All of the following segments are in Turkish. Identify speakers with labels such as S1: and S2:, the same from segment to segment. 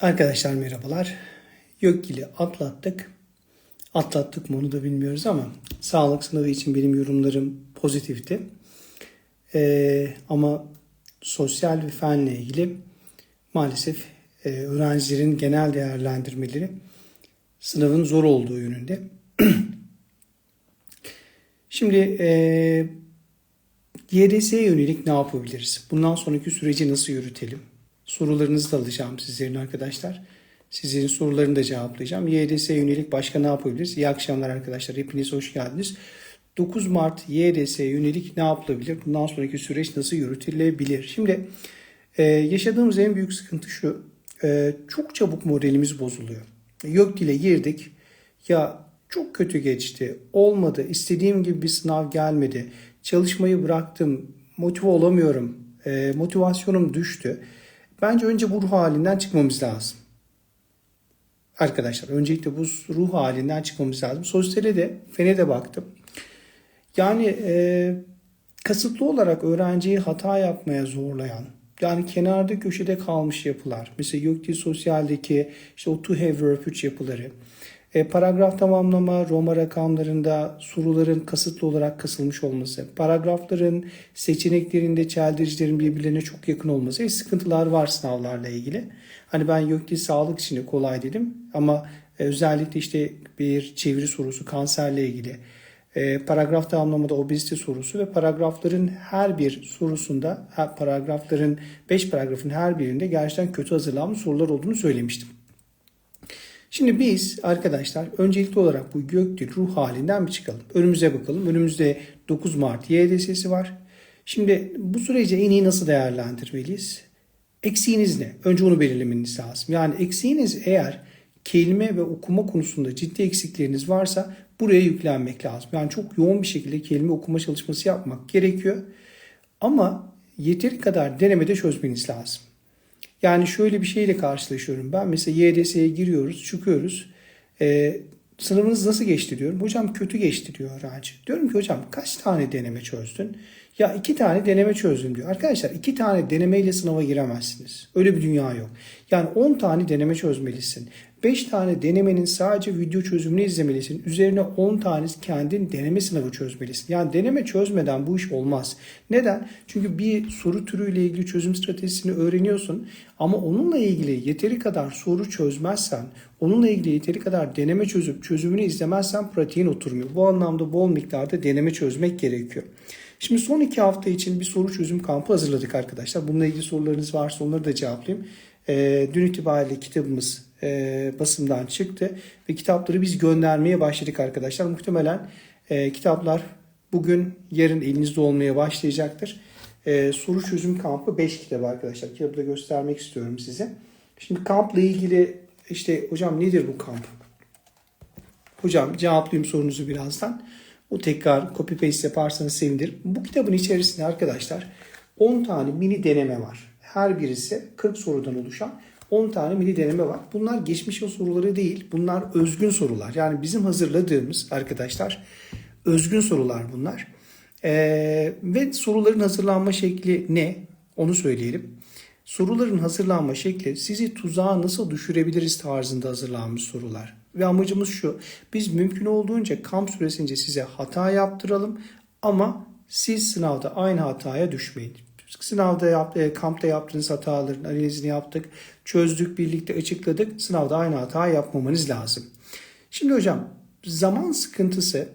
S1: Arkadaşlar merhabalar. Gökgil'i atlattık. Atlattık mı onu da bilmiyoruz ama sağlık sınavı için benim yorumlarım pozitifti. Ee, ama sosyal ve fenle ilgili maalesef e, öğrencilerin genel değerlendirmeleri sınavın zor olduğu yönünde. Şimdi e, YDS'ye yönelik ne yapabiliriz? Bundan sonraki süreci nasıl yürütelim? Sorularınızı da alacağım sizlerin arkadaşlar. Sizlerin sorularını da cevaplayacağım. YDS'ye yönelik başka ne yapabiliriz? İyi akşamlar arkadaşlar. Hepiniz hoş geldiniz. 9 Mart YDS'ye yönelik ne yapılabilir? Bundan sonraki süreç nasıl yürütülebilir? Şimdi e, yaşadığımız en büyük sıkıntı şu. E, çok çabuk moralimiz bozuluyor. Yok dile girdik. Ya çok kötü geçti. Olmadı. İstediğim gibi bir sınav gelmedi. Çalışmayı bıraktım. Motive olamıyorum. E, motivasyonum düştü. Bence önce bu ruh halinden çıkmamız lazım. Arkadaşlar öncelikle bu ruh halinden çıkmamız lazım. Sosyale de, fene de baktım. Yani e, kasıtlı olarak öğrenciyi hata yapmaya zorlayan, yani kenarda köşede kalmış yapılar. Mesela Gökdil Sosyal'deki işte o to have verb 3 yapıları. E, paragraf tamamlama, Roma rakamlarında soruların kasıtlı olarak kasılmış olması, paragrafların seçeneklerinde çeldiricilerin birbirlerine çok yakın olması ve sıkıntılar var sınavlarla ilgili. Hani ben Gökdil sağlık için kolay dedim ama e, özellikle işte bir çeviri sorusu kanserle ilgili, e, paragraf tamamlamada obezite sorusu ve paragrafların her bir sorusunda, her paragrafların 5 paragrafın her birinde gerçekten kötü hazırlanmış sorular olduğunu söylemiştim. Şimdi biz arkadaşlar öncelikli olarak bu gökdil ruh halinden bir çıkalım. Önümüze bakalım. Önümüzde 9 Mart YDS'si var. Şimdi bu süreci en iyi nasıl değerlendirmeliyiz? Eksiğiniz ne? Önce onu belirlemeniz lazım. Yani eksiğiniz eğer kelime ve okuma konusunda ciddi eksikleriniz varsa buraya yüklenmek lazım. Yani çok yoğun bir şekilde kelime okuma çalışması yapmak gerekiyor. Ama yeteri kadar denemede çözmeniz lazım. Yani şöyle bir şeyle karşılaşıyorum ben. Mesela YDS'ye giriyoruz, çıkıyoruz. Ee, sınavınız nasıl geçti diyorum. Hocam kötü geçti diyor öğrenci. Diyorum ki hocam kaç tane deneme çözdün? Ya iki tane deneme çözdüm diyor. Arkadaşlar iki tane denemeyle sınava giremezsiniz. Öyle bir dünya yok. Yani 10 tane deneme çözmelisin. 5 tane denemenin sadece video çözümünü izlemelisin. Üzerine 10 tane kendin deneme sınavı çözmelisin. Yani deneme çözmeden bu iş olmaz. Neden? Çünkü bir soru türüyle ilgili çözüm stratejisini öğreniyorsun ama onunla ilgili yeteri kadar soru çözmezsen, onunla ilgili yeteri kadar deneme çözüp çözümünü izlemezsen pratiğin oturmuyor. Bu anlamda bol miktarda deneme çözmek gerekiyor. Şimdi son iki hafta için bir soru çözüm kampı hazırladık arkadaşlar. Bununla ilgili sorularınız varsa onları da cevaplayayım. E, dün itibariyle kitabımız e, basımdan çıktı ve kitapları biz göndermeye başladık arkadaşlar. Muhtemelen e, kitaplar bugün yarın elinizde olmaya başlayacaktır. E, soru çözüm kampı 5 kitap arkadaşlar. Kitabı da göstermek istiyorum size. Şimdi kampla ilgili işte hocam nedir bu kamp? Hocam cevaplayayım sorunuzu birazdan. O tekrar copy paste yaparsanız sevinirim. Bu kitabın içerisinde arkadaşlar 10 tane mini deneme var. Her birisi 40 sorudan oluşan 10 tane mini deneme var. Bunlar geçmiş soruları değil. Bunlar özgün sorular. Yani bizim hazırladığımız arkadaşlar özgün sorular bunlar. Ee, ve soruların hazırlanma şekli ne? Onu söyleyelim. Soruların hazırlanma şekli sizi tuzağa nasıl düşürebiliriz tarzında hazırlanmış sorular. Ve amacımız şu. Biz mümkün olduğunca kamp süresince size hata yaptıralım ama siz sınavda aynı hataya düşmeyin. Sınavda yap, e, kampta yaptığınız hataların analizini yaptık, çözdük, birlikte açıkladık. Sınavda aynı hata yapmamanız lazım. Şimdi hocam zaman sıkıntısı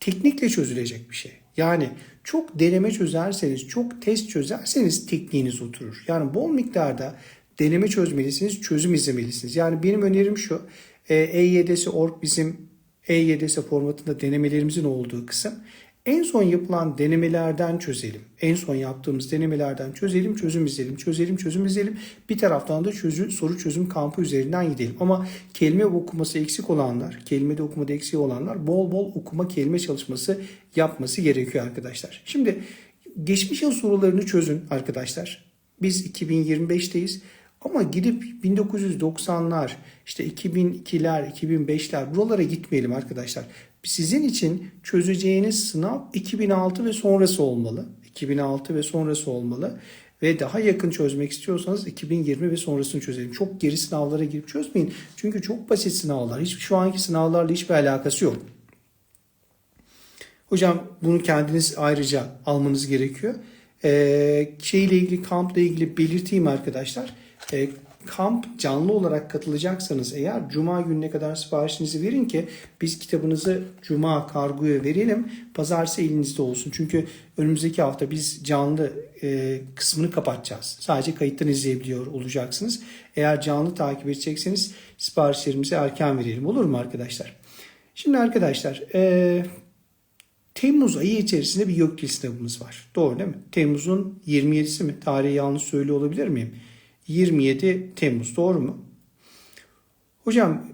S1: teknikle çözülecek bir şey. Yani çok deneme çözerseniz, çok test çözerseniz tekniğiniz oturur. Yani bol miktarda deneme çözmelisiniz, çözüm izlemelisiniz. Yani benim önerim şu. E7S.org bizim E7S formatında denemelerimizin olduğu kısım. En son yapılan denemelerden çözelim. En son yaptığımız denemelerden çözelim, çözüm izleyelim, çözelim, çözüm izleyelim. Bir taraftan da çözüm, soru çözüm kampı üzerinden gidelim. Ama kelime okuması eksik olanlar, kelimede okumada eksik olanlar bol bol okuma kelime çalışması yapması gerekiyor arkadaşlar. Şimdi geçmiş yıl sorularını çözün arkadaşlar. Biz 2025'teyiz. Ama gidip 1990'lar, işte 2002'ler, 2005'ler buralara gitmeyelim arkadaşlar. Sizin için çözeceğiniz sınav 2006 ve sonrası olmalı. 2006 ve sonrası olmalı. ve daha yakın çözmek istiyorsanız 2020 ve sonrasını çözelim. Çok geri sınavlara girip çözmeyin. Çünkü çok basit sınavlar. Hiç şu anki sınavlarla hiçbir alakası yok. Hocam bunu kendiniz ayrıca almanız gerekiyor. Ee, şeyle ilgili kampla ilgili belirteyim arkadaşlar. Ee, kamp canlı olarak katılacaksanız eğer cuma gününe kadar siparişinizi verin ki biz kitabınızı cuma kargoya verelim. Pazartesi elinizde olsun. Çünkü önümüzdeki hafta biz canlı e, kısmını kapatacağız. Sadece kayıttan izleyebiliyor olacaksınız. Eğer canlı takip edecekseniz siparişlerimizi erken verelim. Olur mu arkadaşlar? Şimdi arkadaşlar e, Temmuz ayı içerisinde bir YÖKDİL sınavımız var. Doğru değil mi? Temmuz'un 27'si mi? Tarihi yanlış söylüyor olabilir miyim? 27 Temmuz doğru mu? Hocam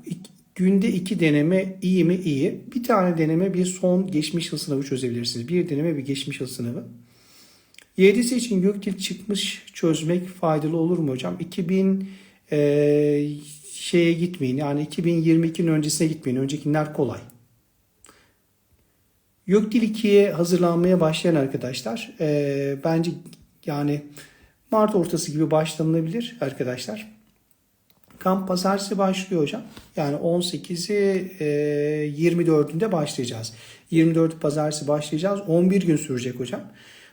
S1: günde iki deneme iyi mi? İyi. Bir tane deneme bir son geçmiş yıl sınavı çözebilirsiniz. Bir deneme bir geçmiş yıl sınavı. YDS için YÖKDİL çıkmış çözmek faydalı olur mu hocam? 2000 e, şeye gitmeyin. Yani 2022'nin öncesine gitmeyin. Öncekiler kolay. YÖKDİL 2'ye hazırlanmaya başlayan arkadaşlar e, bence yani Mart ortası gibi başlanılabilir arkadaşlar. Kamp pazartesi başlıyor hocam. Yani 18'i e, 24'ünde başlayacağız. 24 pazartesi başlayacağız. 11 gün sürecek hocam.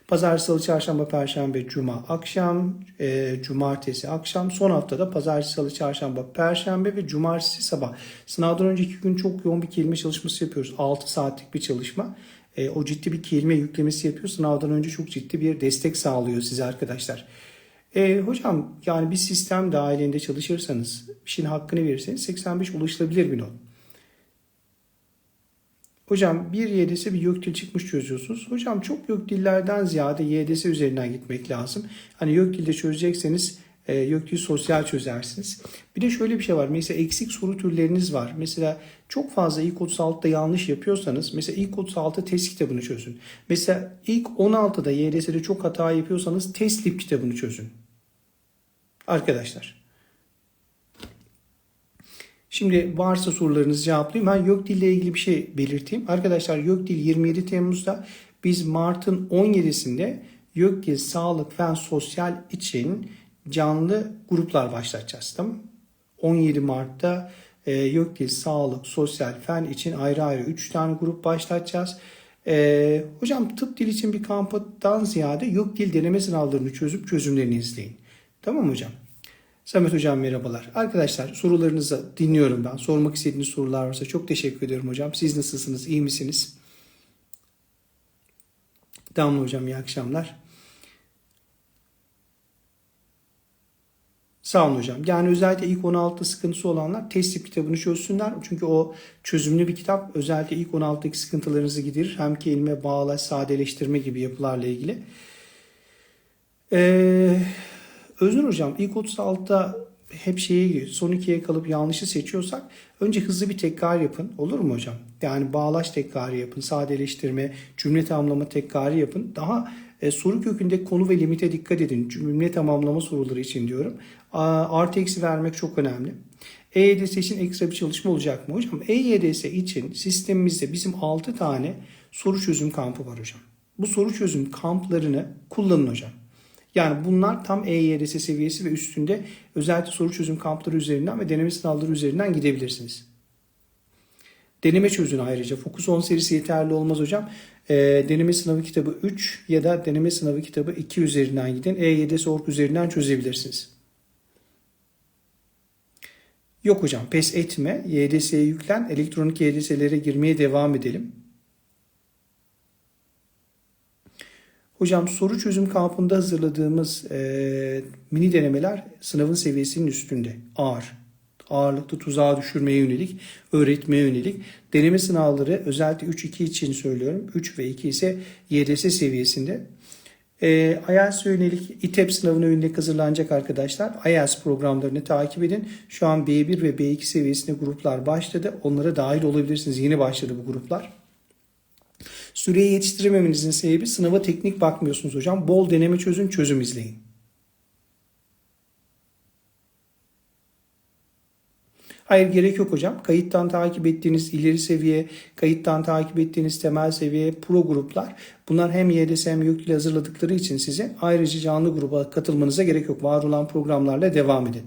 S1: Pazartesi, salı, çarşamba, perşembe, cuma akşam, e, cumartesi akşam. Son haftada pazartesi, salı, çarşamba, perşembe ve cumartesi sabah. Sınavdan önceki gün çok yoğun bir kelime çalışması yapıyoruz. 6 saatlik bir çalışma. E, o ciddi bir kelime yüklemesi yapıyor. Sınavdan önce çok ciddi bir destek sağlıyor size arkadaşlar. E, hocam yani bir sistem dahilinde çalışırsanız, işin hakkını verirseniz 85 ulaşılabilir bir not. Hocam bir YDS bir YÖKDİL çıkmış çözüyorsunuz. Hocam çok YÖKDİL'lerden ziyade YDS üzerinden gitmek lazım. Hani YÖKDİL'de çözecekseniz e, sosyal çözersiniz. Bir de şöyle bir şey var. Mesela eksik soru türleriniz var. Mesela çok fazla ilk 36'da yanlış yapıyorsanız mesela ilk 36 test kitabını çözün. Mesela ilk 16'da YDS'de çok hata yapıyorsanız test lip kitabını çözün. Arkadaşlar. Şimdi varsa sorularınızı cevaplayayım. Ben YÖKDİL ile ilgili bir şey belirteyim. Arkadaşlar YÖKDİL 27 Temmuz'da biz Mart'ın 17'sinde YÖKDİL Sağlık Fen Sosyal için canlı gruplar başlatacağız. Tamam 17 Mart'ta e, YÖKDİL Sağlık Sosyal Fen için ayrı ayrı 3 tane grup başlatacağız. E, hocam tıp dil için bir kamptan ziyade YÖKDİL deneme sınavlarını çözüp çözümlerini izleyin. Tamam hocam? Samet hocam merhabalar. Arkadaşlar sorularınızı dinliyorum ben. Sormak istediğiniz sorular varsa çok teşekkür ediyorum hocam. Siz nasılsınız? İyi misiniz? Damla hocam iyi akşamlar. Sağ olun hocam. Yani özellikle ilk 16'da sıkıntısı olanlar test kitabını çözsünler. Çünkü o çözümlü bir kitap. Özellikle ilk 16'daki sıkıntılarınızı giderir. Hem kelime bağlaç, sadeleştirme gibi yapılarla ilgili. Eee Öznur Hocam ilk 36'da hep şeye son ikiye kalıp yanlışı seçiyorsak önce hızlı bir tekrar yapın. Olur mu hocam? Yani bağlaç tekrarı yapın, sadeleştirme, cümle tamamlama tekrarı yapın. Daha e, soru kökünde konu ve limite dikkat edin. Cümle tamamlama soruları için diyorum. Artı eksi vermek çok önemli. EYDS için ekstra bir çalışma olacak mı hocam? EYDS için sistemimizde bizim 6 tane soru çözüm kampı var hocam. Bu soru çözüm kamplarını kullanın hocam. Yani bunlar tam EYDS seviyesi ve üstünde özellikle soru çözüm kampları üzerinden ve deneme sınavları üzerinden gidebilirsiniz. Deneme çözün ayrıca. Fokus 10 serisi yeterli olmaz hocam. E, deneme sınavı kitabı 3 ya da deneme sınavı kitabı 2 üzerinden gidin. E7 org üzerinden çözebilirsiniz. Yok hocam pes etme. YDS'ye yüklen. Elektronik YDS'lere girmeye devam edelim. Hocam soru çözüm kampında hazırladığımız e, mini denemeler sınavın seviyesinin üstünde. Ağır. Ağırlıklı tuzağa düşürmeye yönelik, öğretmeye yönelik. Deneme sınavları özellikle 3-2 için söylüyorum. 3 ve 2 ise YDS seviyesinde. E, IELTS yönelik İTEP sınavına yönelik hazırlanacak arkadaşlar. IELTS programlarını takip edin. Şu an B1 ve B2 seviyesinde gruplar başladı. Onlara dahil olabilirsiniz. Yeni başladı bu gruplar. Süreyi yetiştirememenizin sebebi sınava teknik bakmıyorsunuz hocam. Bol deneme çözün, çözüm izleyin. Hayır gerek yok hocam. Kayıttan takip ettiğiniz ileri seviye, kayıttan takip ettiğiniz temel seviye pro gruplar bunlar hem YDS hem YÖKDİL hazırladıkları için size ayrıca canlı gruba katılmanıza gerek yok. Var olan programlarla devam edin.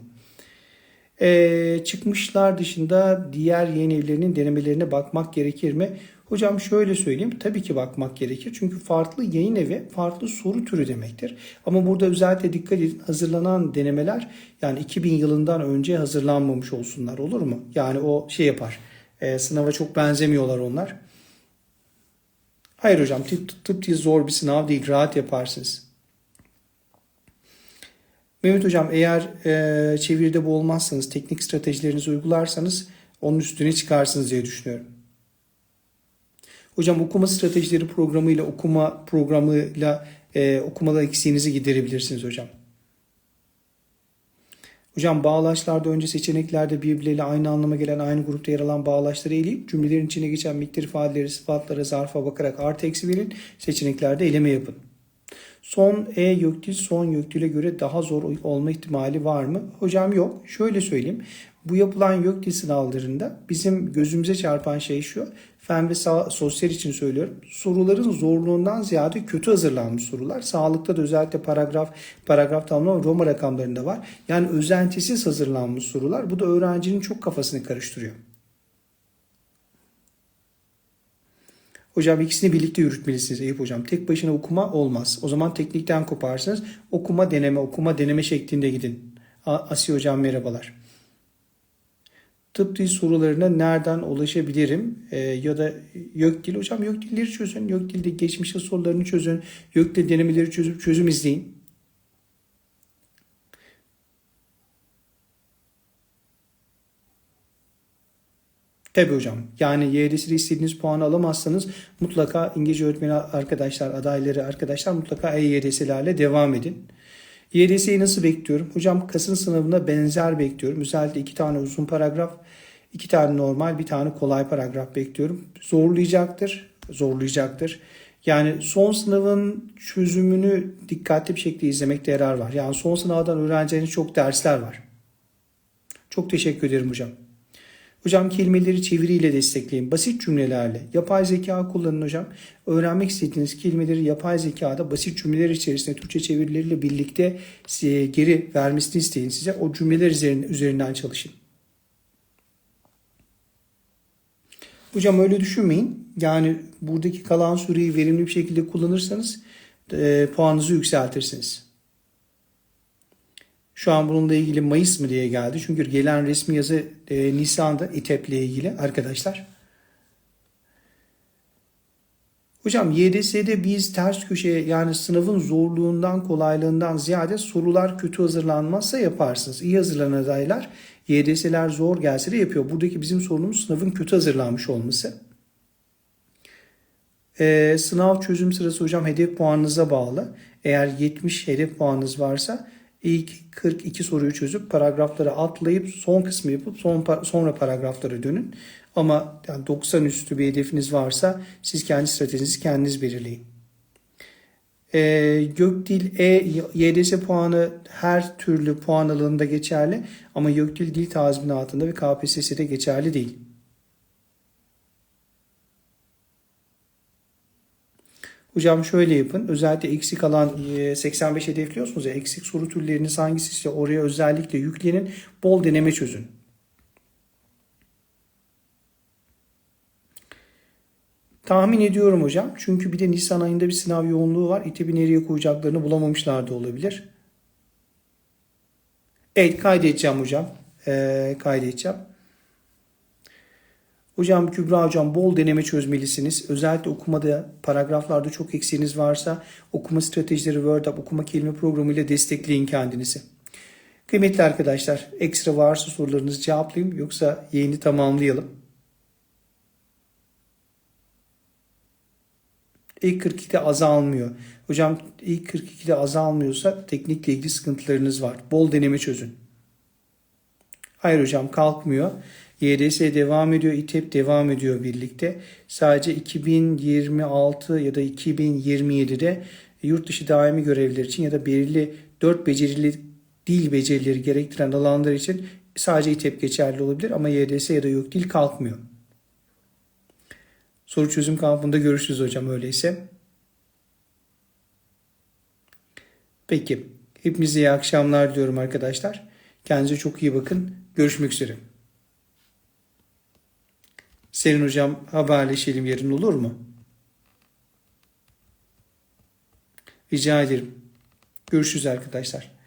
S1: Ee, çıkmışlar dışında diğer yayın evlerinin denemelerine bakmak gerekir mi? Hocam şöyle söyleyeyim. Tabii ki bakmak gerekir. Çünkü farklı yayın evi farklı soru türü demektir. Ama burada özellikle dikkat edin. Hazırlanan denemeler yani 2000 yılından önce hazırlanmamış olsunlar olur mu? Yani o şey yapar. E, sınava çok benzemiyorlar onlar. Hayır hocam tıp, tıp değil zor bir sınav değil. Rahat yaparsınız. Mehmet hocam eğer e, çeviride bu olmazsanız teknik stratejilerinizi uygularsanız onun üstüne çıkarsınız diye düşünüyorum. Hocam okuma stratejileri programıyla okuma programıyla e, okumada eksiğinizi giderebilirsiniz hocam. Hocam bağlaçlarda önce seçeneklerde birbirleriyle aynı anlama gelen aynı grupta yer alan bağlaçları eleyip cümlelerin içine geçen miktar ifadeleri, sıfatlara, zarfa bakarak artı eksi verin. Seçeneklerde eleme yapın. Son E yökdil son yöktile göre daha zor olma ihtimali var mı? Hocam yok. Şöyle söyleyeyim. Bu yapılan YÖKDİL sınavlarında bizim gözümüze çarpan şey şu. Fen ve sosyal için söylüyorum. Soruların zorluğundan ziyade kötü hazırlanmış sorular. Sağlıkta da özellikle paragraf, paragraf tamamlama Roma rakamlarında var. Yani özentisiz hazırlanmış sorular. Bu da öğrencinin çok kafasını karıştırıyor. Hocam ikisini birlikte yürütmelisiniz Eyüp hocam. Tek başına okuma olmaz. O zaman teknikten koparsınız. Okuma deneme, okuma deneme şeklinde gidin. Asi hocam merhabalar tıp dil sorularına nereden ulaşabilirim? E, ya da YÖKDİL. Hocam YÖKDİL'leri çözün. YÖKDİL'de geçmişte sorularını çözün. YÖKDİL denemeleri çözüp çözüm izleyin. Tabii hocam. Yani YDS'de istediğiniz puanı alamazsanız mutlaka İngilizce öğretmeni arkadaşlar, adayları arkadaşlar mutlaka EYDS'lerle devam edin. YDS'yi nasıl bekliyorum? Hocam kasın sınavına benzer bekliyorum. Özellikle iki tane uzun paragraf, iki tane normal, bir tane kolay paragraf bekliyorum. Zorlayacaktır, zorlayacaktır. Yani son sınavın çözümünü dikkatli bir şekilde izlemekte yarar var. Yani son sınavdan öğrencileriniz çok dersler var. Çok teşekkür ederim hocam. Hocam kelimeleri çeviriyle destekleyin. Basit cümlelerle. Yapay zeka kullanın hocam. Öğrenmek istediğiniz kelimeleri yapay zekada basit cümleler içerisinde Türkçe çevirileriyle birlikte geri vermesini isteyin size. O cümleler üzerinden çalışın. Hocam öyle düşünmeyin. Yani buradaki kalan süreyi verimli bir şekilde kullanırsanız e, puanınızı yükseltirsiniz. Şu an bununla ilgili Mayıs mı diye geldi. Çünkü gelen resmi yazı e, Nisan'da İTEP ile ilgili arkadaşlar. Hocam YDS'de biz ters köşeye yani sınavın zorluğundan kolaylığından ziyade sorular kötü hazırlanmazsa yaparsınız. İyi hazırlanan adaylar YDS'ler zor gelse de yapıyor. Buradaki bizim sorunumuz sınavın kötü hazırlanmış olması. Ee, sınav çözüm sırası hocam hedef puanınıza bağlı. Eğer 70 hedef puanınız varsa ilk 42 soruyu çözüp paragrafları atlayıp son kısmı yapıp son, sonra paragraflara dönün. Ama yani 90 üstü bir hedefiniz varsa siz kendi stratejinizi kendiniz belirleyin. E, Gökdil E YDS puanı her türlü puan alanında geçerli ama Gökdil dil tazminatında ve KPSS'de geçerli değil. Hocam şöyle yapın. Özellikle eksik alan 85 e, hedefliyorsunuz ya eksik soru türleriniz hangisi ise oraya özellikle yüklenin. Bol deneme çözün. Tahmin ediyorum hocam. Çünkü bir de Nisan ayında bir sınav yoğunluğu var. İTEB'i nereye koyacaklarını bulamamışlar da olabilir. Evet kaydedeceğim hocam. Ee, kaydedeceğim. Hocam Kübra hocam bol deneme çözmelisiniz. Özellikle okumada paragraflarda çok eksiğiniz varsa okuma stratejileri Word Up okuma kelime programı ile destekleyin kendinizi. Kıymetli arkadaşlar ekstra varsa sorularınızı cevaplayayım yoksa yayını tamamlayalım. İlk 42'de azalmıyor. Hocam ilk 42'de azalmıyorsa teknikle ilgili sıkıntılarınız var. Bol deneme çözün. Hayır hocam kalkmıyor. YDS devam ediyor, İTEP devam ediyor birlikte. Sadece 2026 ya da 2027'de yurt dışı daimi görevler için ya da belirli 4 becerili dil becerileri gerektiren alanlar için sadece İTEP geçerli olabilir ama YDS ya da yok değil kalkmıyor. Soru çözüm kampında görüşürüz hocam öyleyse. Peki. Hepinize iyi akşamlar diliyorum arkadaşlar. Kendinize çok iyi bakın. Görüşmek üzere. Serin hocam haberleşelim yarın olur mu? Rica ederim. Görüşürüz arkadaşlar.